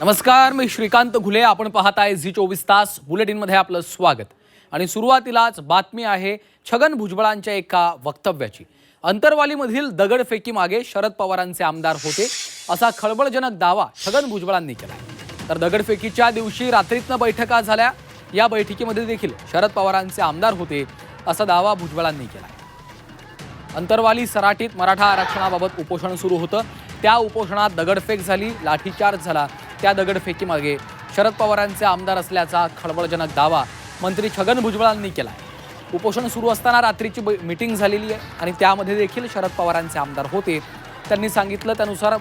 नमस्कार मी श्रीकांत घुले. आपण पाहत आहे झी चोवीस तास बुलेटिनमध्ये आपलं स्वागत. आणि सुरुवातीलाच बातमी आहे छगन भुजबळांच्या एका वक्तव्याची. अंतरवालीमधील दगडफेकीमागे शरद पवारांचे आमदार होते असा खळबळजनक दावा छगन भुजबळांनी केला तर दगडफेकीच्या दिवशी रात्रीतनं बैठका झाल्या. या बैठकीमध्ये देखील शरद पवारांचे आमदार होते असा दावा भुजबळांनी केला अंतरवाली सराटीत मराठा आरक्षणाबाबत उपोषण सुरू होतं. त्या उपोषणात दगडफेक झाली लाठीचार्ज झाला. त्या दगडफेकीमागे शरद पवारांचे आमदार असल्याचा खळबळजनक दावा मंत्री छगन भुजबळांनी केला उपोषण सुरू असताना रात्रीची ब मीटिंग झालेली आहे आणि त्यामध्ये देखील शरद पवारांचे आमदार होते. त्यांनी सांगितलं त्यानुसार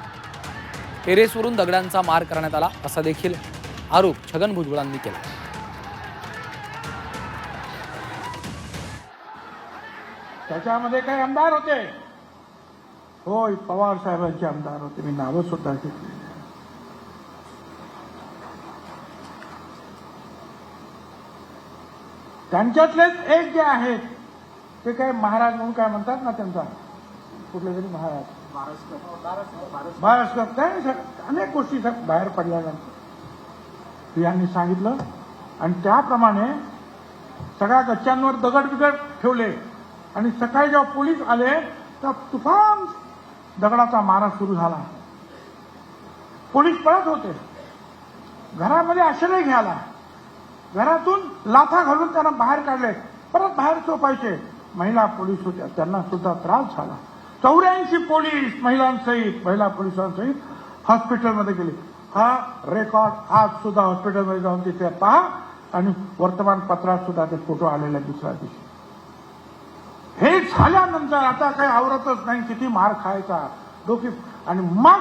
टेरेसवरून दगडांचा मार करण्यात आला असा देखील आरोप छगन भुजबळांनी केला. त्याच्यामध्ये काही आमदार होते. होय पवार साहेबांचे आमदार होते. मी नावं सुद्धा घेतली त्यांच्यातलेच एक जे आहेत ते काय महाराज म्हणून काय म्हणतात ना त्यांचा? कुठले तरी महाराज. महाराष्ट्र काय अनेक गोष्टी बाहेर पडल्या जातात. यांनी सांगितलं. आणि त्याप्रमाणे सगळ्या गच्च्यांवर दगड बिगड ठेवले. आणि सकाळी जेव्हा पोलीस आले तर तुफान दगडाचा मारा सुरू झाला. पोलीस पळत होते. घरामध्ये आश्रय घ्यायला. घरातून लाथा घालून त्यांना बाहेर काढले. परत बाहेर झोपायचे. महिला पोलीस होत्या. त्यांना सुद्धा त्रास झाला. चौऱ्याऐंशी पोलीस महिलांसहित महिला पोलिसांसहित हॉस्पिटलमध्ये गेले. हा रेकॉर्ड आज सुद्धा हॉस्पिटलमध्ये जाऊन तिथे पहा आणि वर्तमानपत्रात सुद्धा ते फोटो आलेले दुसऱ्या दिवशी. हे झाल्यानंतर आता काही आवरतच नाही. किती मार खायचा. डोकी आणि मग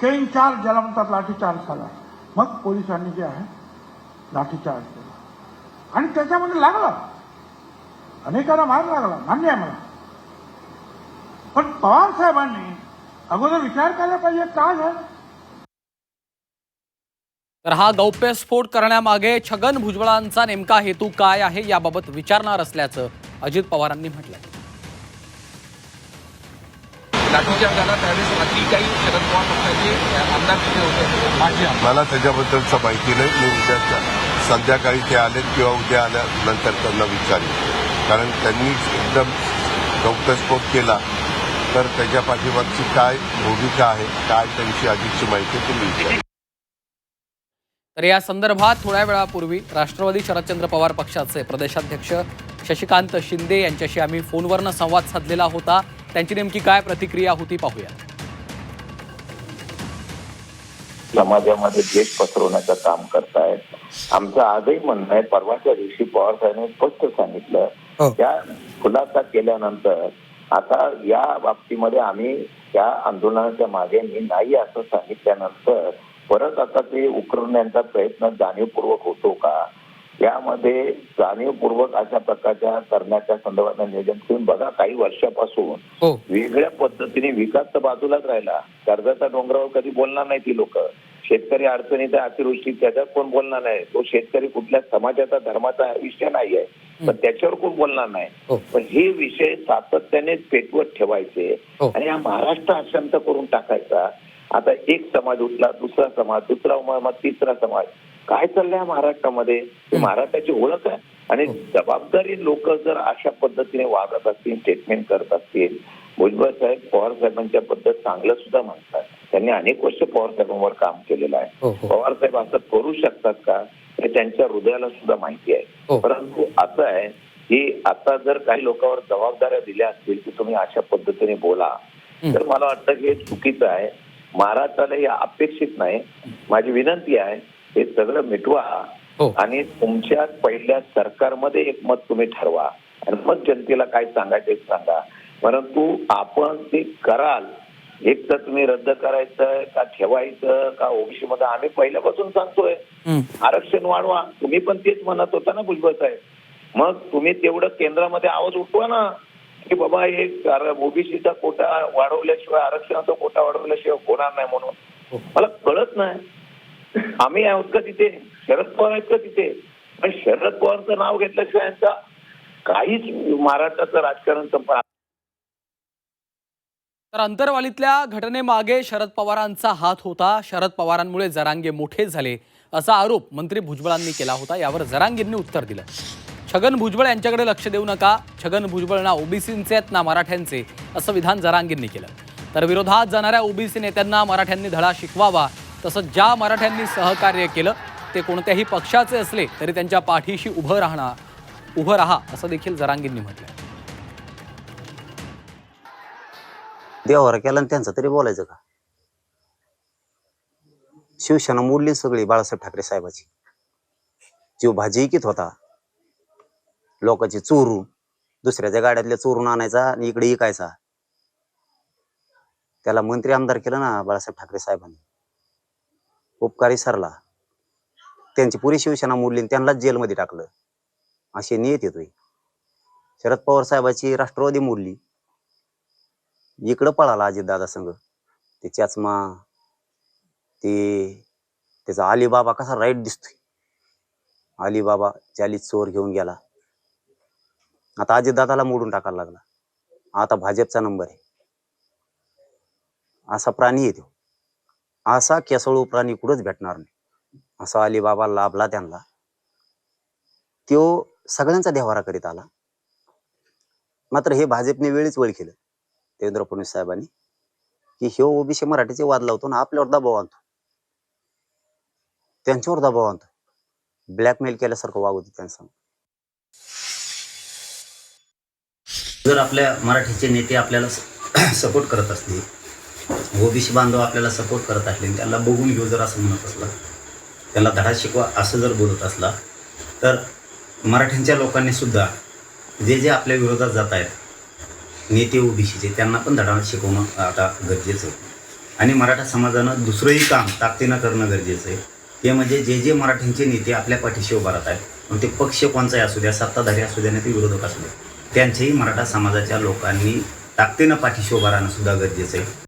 केन चार्ज ज्याला म्हणतात लाठीचार्ज झाला. मग पोलिसांनी जे आहे लाठीचार्ज केला आणि त्याच्यामध्ये लागला. अनेकांना मार लागला मान्य आहे मला. पण पवार साहेबांनी अगोदर विचार करायला पाहिजे काय झालं? तर हा गौप्यस्फोट करण्यामागे छगन भुजबळांचा नेमका हेतू काय आहे याबाबत विचारणार असल्याचं अजित पवारांनी म्हटलंय. लाठीचार्ज झाला त्यावेळेस रात्री काही शरद पवार पक्षाचे आमदार तिथे होते. मला त्याच्याबद्दलचं माहिती नाही मी उद्या संध्याकाळी ते आलेत किंवा उद्या आल्यानंतर त्यांना विचारेल कारण त्यांनी एकदम गौप्यस्फोट केला. तर त्याच्या पाठीमागची काय भूमिका आहे काय त्यांची आधीची माहिती आहे तुम्ही तर या संदर्भात थोड्या वेळापूर्वी राष्ट्रवादी शरदचंद्र पवार पक्षाचे प्रदेशाध्यक्ष शशिकांत शिंदे यांच्याशी आम्ही फोनवरनं संवाद साधलेला होता. त्यांची नेमकी काय प्रतिक्रिया होती पाहूया. समाजामध्ये द्वेष पसरवण्याचं काम करतायत. आमचं आजही म्हणणं आहे परवाच्या दिवशी पवार साहेबांनी स्पष्ट सांगितलं. हो. त्या खुलासा केल्यानंतर आता या बाबतीमध्ये आम्ही त्या आंदोलनाच्या मागे मी नाही असं सांगितल्यानंतर परत आता ते उकरण्याचा प्रयत्न जाणीवपूर्वक होतो का? यामध्ये जाणीवपूर्वक अशा प्रकारच्या करण्याच्या संदर्भात नियोजन तुम्ही बघा काही वर्षापासून हो. वेगळ्या पद्धतीने विकास तर बाजूलाच राहिला. कर्जाच्या डोंगरावर कधी बोलणार नाही ती लोक. शेतकरी अडचणीत अतिवृष्टी त्याच्यात कोण बोलणार नाही. तो शेतकरी कुठल्या समाजाचा धर्माचा विषय नाही आहे. पण त्याच्यावर कोण बोलणार नाही. हो. पण हे विषय सातत्याने पेटवत ठेवायचे हो. आणि हा महाराष्ट्र अशांत करून टाकायचा. आता एक समाज उठला दुसरा समाज दुसरा मग तिसरा समाज. काय चाललंय महाराष्ट्रामध्ये? ही महाराष्ट्राची ओळख आहे. आणि जबाबदारी लोक जर अशा पद्धतीने वागत असतील स्टेटमेंट करत असतील भुजबळ साहेब पवार साहेबांच्या बद्दल चांगलं सुद्धा म्हणतात. त्यांनी अनेक वर्ष पवार साहेबांवर काम केलेलं हो, आहे. हो. पवार साहेब असं करू शकतात का? हे त्यांच्या हृदयाला सुद्धा माहिती हो. आहे परंतु असं आहे की आता जर काही लोकांवर जबाबदाऱ्या दिल्या असतील की तुम्ही अशा पद्धतीने बोला तर मला वाटतं की हे चुकीचं आहे. महाराष्ट्राला हे अपेक्षित नाही. माझी विनंती आहे हे सगळं मिटवा हो. आणि तुमच्या पहिल्या सरकारमध्ये एक मत तुम्ही ठरवा. आणि मग जनतेला काय सांगायचं सांगा. परंतु आपण ते कराल. एक तर तुम्ही रद्द करायचं का ठेवायचं का ओबीसी मध्ये आम्ही पहिल्यापासून सांगतोय. आरक्षण वाढवा. तुम्ही पण तेच म्हणत होता ना भुजबळ साहेब. मग तुम्ही तेवढं केंद्रामध्ये आवाज उठवा ना. की बाबा हे ओबीसीचा कोटा वाढवल्याशिवाय आरक्षणाचा कोटा वाढवल्याशिवाय होणार नाही म्हणून. मला कळत नाही. आम्ही आहोत का तिथे? शरद पवार आहेत का तिथे? पण शरद पवारचं नाव घेतल्याशिवाय यांचा काहीच महाराष्ट्राचं राजकारण संपणार तर अंतरवालीतल्या घटनेमागे शरद पवारांचा हात होता. शरद पवारांमुळे जरांगे मोठे झाले असा आरोप मंत्री भुजबळांनी केला होता. यावर जरांगेंनी उत्तर दिलं. छगन भुजबळ यांच्याकडे लक्ष देऊ नका. छगन भुजबळ ना ओबीसींचे आहेत ना मराठ्यांचे असं विधान जरांगेंनी केलं. तर विरोधात जाणाऱ्या ओबीसी नेत्यांना मराठ्यांनी धडा शिकवावा. तसंच ज्या मराठ्यांनी सहकार्य केलं ते कोणत्याही पक्षाचे असले तरी त्यांच्या पाठीशी उभं राहणार उभं राहा असं देखील जरांगींनी म्हटलं देवावर केला आणि त्यांचं तरी बोलायचं का? शिवसेना मोडली सगळी बाळासाहेब ठाकरे साहेबाची. जीव भाजी कित होता. लोकांची चोरून दुसऱ्याच्या गाड्यातल्या चोरून आणायचा आणि इकडे इकायचा. त्याला मंत्री आमदार केलं ना बाळासाहेब ठाकरे साहेबांनी. उपकारी सरला. त्यांची पुरी शिवसेना मोडली आणि त्यांनाच जेलमध्ये टाकलं. अशी नियत येतोय. शरद पवार साहेबाची राष्ट्रवादी मोडली. इकडं पळाला अजितदादा संघ. ते चाचमा ते त्याचा अलिबाबा कसा राईट दिसतोय. अलीबाबा चालीत चोर घेऊन गेला. आता अजितदादाला मोडून टाकायला लागला. आता भाजपचा नंबर आहे. असा प्राणी येतो. असा केसळू प्राणी कुठंच भेटणार नाही. असा अलिबाबा लाभला त्यांना. तो सगळ्यांचा देवारा करीत आला. मात्र हे भाजपने वेळीच वळ केलं. देवेंद्र फडणवीस साहेबांनी. की हे ओबीसी मराठीचे वाद लावतो ना आपल्यावर दबाव आणतो. त्यांच्यावर दबाव आणतो. ब्लॅकमेल केल्यासारखं वागवतो त्यांचं जर आपल्या मराठीचे नेते आपल्याला सपोर्ट करत असतील ओबीसी बांधव आपल्याला सपोर्ट करत असले आणि त्याला बघून घेऊ जर असं म्हणत असला त्याला धडा शिकवा असं जर बोलत असला तर मराठ्यांच्या लोकांनी सुद्धा जे जे आपल्या विरोधात जात आहेत नेते ओबीसीचे त्यांना पण धडा शिकवणं आता गरजेचं आहे. आणि मराठा समाजानं दुसरंही काम ताकदीनं करणं गरजेचं आहे. ते म्हणजे जे जे मराठ्यांचे नेते आपल्या पाठीशी उभा राहत आहेत मग ते पक्ष कोणचाही असू द्या सत्ताधारी असू द्या नाही ते विरोधक असू द्या त्यांच्याही मराठा समाजाच्या लोकांनी ताकदीनं पाठीशी उभा राहणं सुद्धा गरजेचं आहे.